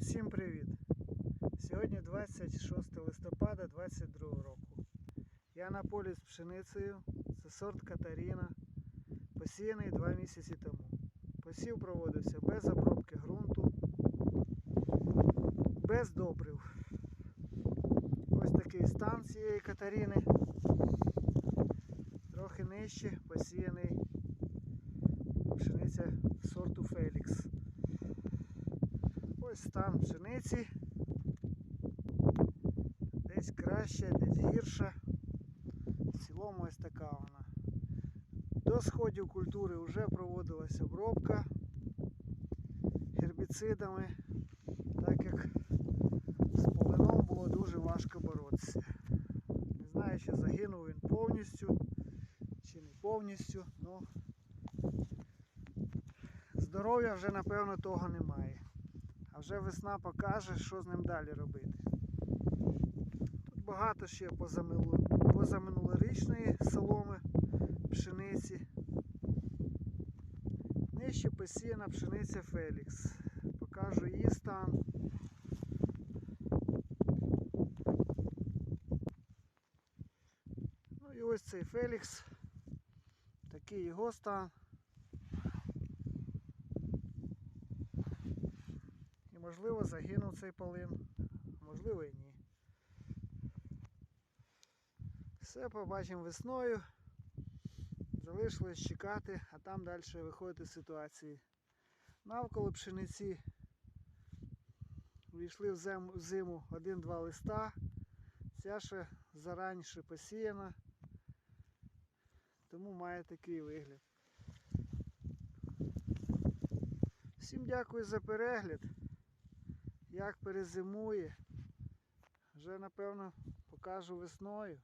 Усім привіт! Сьогодні 26 листопада 2022 року. Я на полі з пшеницею. Це сорт Катаріна, посіяний 2 місяці тому. Посів проводився без обробки ґрунту, без добрив. Ось такий стан цієї Катаріни. Трохи нижче посіяний пшениця сорту. Ось стан пшениці. Десь краще, десь гірше. В цілому ось така вона. До сходів культури вже проводилася обробка гербіцидами, так як з полином було дуже важко боротися. Не знаю, чи загинув він повністю, чи не повністю, але здоров'я вже напевно того немає. Вже весна покаже, що з ним далі робити. Тут багато ще позаминулорічної соломи, пшениці. Нижче посіяна пшениця Фелікс. Покажу її стан. Ну і ось цей Фелікс. Такий його стан. І можливо загинув цей полин, можливо і ні. Все побачимо весною. Залишилось чекати, а там далі виходити з ситуації. Навколо пшениці війшли в зиму один-два листа. Ця ще зараніше посіяна, тому має такий вигляд. Всім дякую за перегляд. Як перезимує, вже напевно покажу весною.